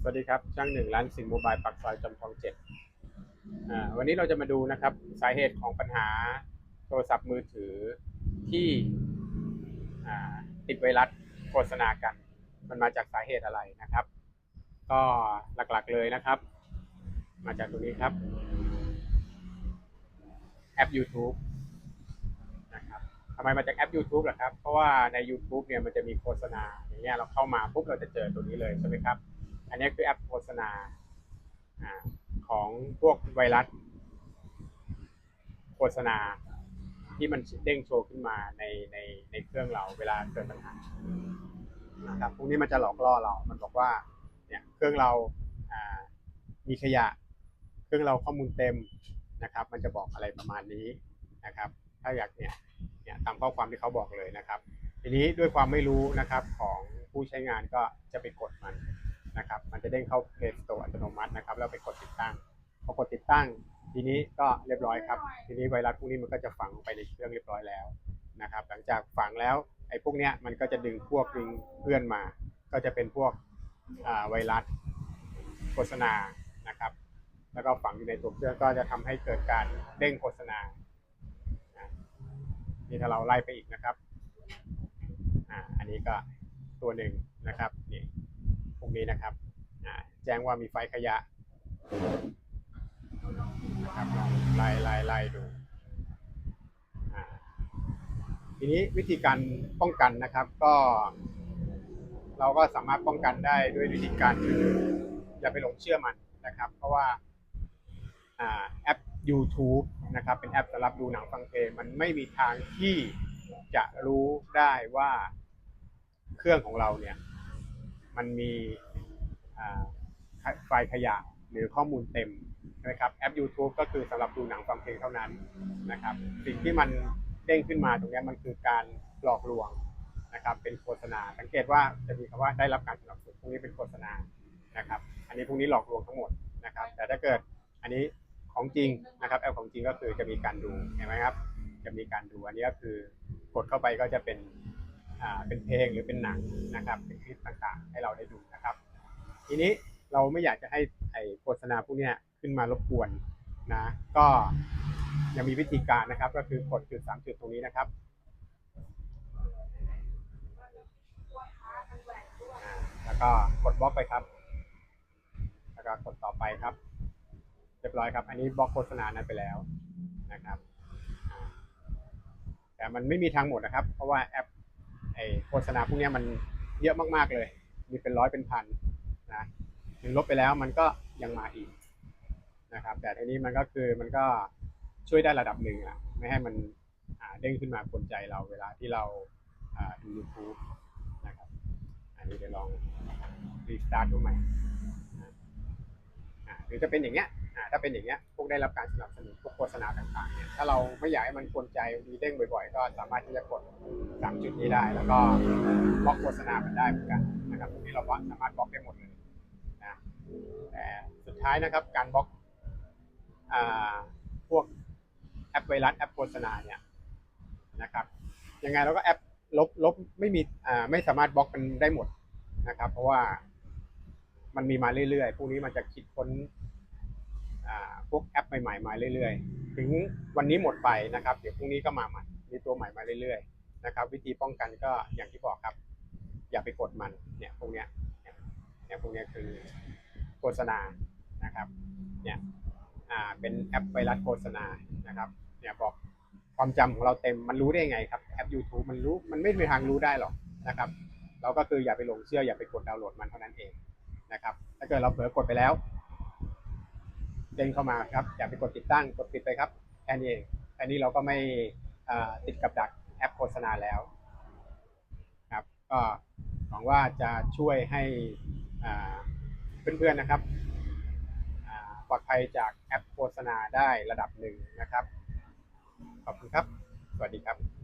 สวัสดีครับช่างหนึ่งร้านสินโมบายปักซอยจอมทองเจ็ดวันนี้เราจะมาดูนะครับสาเหตุของปัญหาโทรศัพท์มือถือที่ติดไวรัสโฆษณากัน มันมาจากสาเหตุอะไรนะครับ ก็หลักๆเลยนะครับ มาจากตรงนี้ครับ แอป YouTube นะครับทำไมมาจากแอป YouTube ล่ะครับ เพราะว่าใน YouTube เนี่ยมันจะมีโฆษณาอย่างเงี้ยเราเข้ามาปุ๊บเราจะเจอตัวนี้เลยใช่ไหมครับ อันนี้คือแอปโฆษณาอของพวกไวรัส โฆษณาที่มันเด้งโชว์ขึ้นมาในในในเครื่องเราเวลาเกิดปัญหานะครับพวกนี้มันจะหลอกล่อเรา มันบอกว่าเนี่ยเครื่องเราอ่ามีขยะ เครื่องเราข้อมูลเต็มนะครับ มันจะบอกอะไรประมาณนี้นะครับ ถ้าอยากเนี่ยเนี่ยตามข้อความที่เขาบอกเลยนะครับ ทีนี้ด้วยความไม่รู้นะครับของผู้ใช้งานก็จะไปกดมัน นะครับมันจะเด้งเข้า Play Store อัตโนมัตินะครับแล้วไปกดติดตั้งพอกดติดตั้ง ทีนี้ก็เรียบร้อยครับ ทีนี้ไวรัสพวกนี้มันก็จะฝังไปในเครื่องเรียบร้อยแล้วนะครับ หลังจากฝังแล้วไอ้พวกเนี้ยมันก็จะดึงพวกดึงเพื่อนมา ก็จะเป็นพวกไวรัสโฆษณานะครับ แล้วก็ฝังอยู่ในตัวเครื่องก็จะทำให้เกิดการเด้งโฆษณานี่ถ้าเราไล่ไปอีกนะครับ อ่า อันนี้ก็ตัวหนึ่งนะครับ นี่ พวกนี้นะครับแจ้งว่ามีไฟขยะนะครับลองไล่ไล่ไล่ดูทีนี้วิธีการป้องกันนะครับ ก็ เราก็สามารถป้องกันได้ด้วยวิธีการคืออย่าไปหลงเชื่อมันนะครับ เพราะว่าอ่าแอป YouTube นะครับ เป็นแอปสำหรับดูหนังฟังเพลงมันไม่มีทางที่จะรู้ได้ว่าเครื่องของเราเนี่ย มันมีไฟล์ขยะหรือข้อมูลเต็มนะครับแอป YouTube ก็คือสำหรับดูหนังฟังเพลงเท่านั้นนะครับสิ่งที่มันเด้งขึ้นมาตรงนี้มันคือการหลอกลวงนะครับเป็นโฆษณา สังเกตว่าจะมีคำว่าได้รับการสนับสนุนพวกนี้เป็นโฆษณานะครับอันนี้พวกนี้หลอกลวงทั้งหมดนะครับแต่ถ้าเกิดอันนี้ของจริงนะครับแอปของจริงก็คือจะมีการดูเห็นไหมครับจะมีการดูอันนี้ก็คือกดเข้าไปก็จะเป็น เป็นเพลงหรือเป็นหนังนะครับเป็นคลิปต่างๆ ให้เราได้ดูนะครับ ทีนี้เราไม่อยากจะให้ไอโฆษณาพวกนี้ขึ้นมารบกวนนะก็ยังมีวิธีการนะครับ ก็คือกดจุดสามจุดตรงนี้นะครับอ่าแล้วก็กดบล็อกไปครับ แล้วก็กดต่อไปครับเรียบร้อยครับ อันนี้บล็อกโฆษณานั้นไปแล้วนะครับ แต่มันไม่มีทางหมดนะครับ เพราะว่าแอป ไอโฆษณาพวกนี้มันเยอะมากๆเลย มีเป็นร้อยเป็นพันนะถึงลบไปแล้วมันก็ยังมาอีกนะครับ แต่ทีนี้มันก็คือมันก็ช่วยได้ระดับหนึ่งอะไม่ให้มันเด้งขึ้นมากวนใจเราเวลาที่เราดู YouTube นะครับอันนี้เดี๋ยวลองรีสตาร์ทดูใหม่หรือจะเป็นอย่างเงี้ย อ่าถ้าเป็นอย่างเงี้ยพวกได้รับการสนับสนุนพวกโฆษณาต่างๆเนี่ยถ้าเราไม่อยากให้มันกวนใจมีเด้งบ่อยๆ ก็สามารถที่จะกดสามจุดนี้ได้ แล้วก็บล็อกโฆษณามันได้เหมือนกันนะครับตรงนี้เราสามารถบล็อกได้หมดเลยนะแต่สุดท้ายนะครับการบล็อกอ่าพวกแอปไวรัสแอปโฆษณาเนี่ยนะครับยังไงเราก็แอปลบลบไม่มีอ่าไม่สามารถบล็อกมันได้หมดนะครับ เพราะว่ามันมีมาเรื่อยๆ พวกนี้มันจะคิดค้น พวกแอปใหม่ๆมาเรื่อยๆ ถึงวันนี้หมดไปนะครับ เดี๋ยวพรุ่งนี้ก็มาใหม่มีตัวใหม่มาเรื่อยๆนะครับ วิธีป้องกันก็อย่างที่บอกครับ อย่าไปกดมันเนี่ยพวกเนี้ยเนี่ยพวกเนี้ยคือโฆษณานะครับเนี่ยอ่าเป็นแอปไวรัสโฆษณานะครับเนี่ยบอกความจำของเราเต็มมันรู้ได้ไงครับแอป YouTube มันรู้มันไม่มีทางรู้ได้หรอกนะครับ เราก็คืออย่าไปหลงเชื่ออย่าไปกดดาวน์โหลดมันเท่านั้นเองนะครับถ้าเกิดเราเผลอกดไปแล้ว เด้งเข้ามาครับอย่าไปกดติดตั้งกดปิดไปครับแค่นี้เองแค่นี้เราก็ไม่ติดกับดักแอปโฆษณาแล้วครับก็หวังว่าจะช่วยให้เพื่อนๆนะครับปลอดภัยจากแอปโฆษณาได้ระดับหนึ่งนะครับ ขอบคุณครับ สวัสดีครับ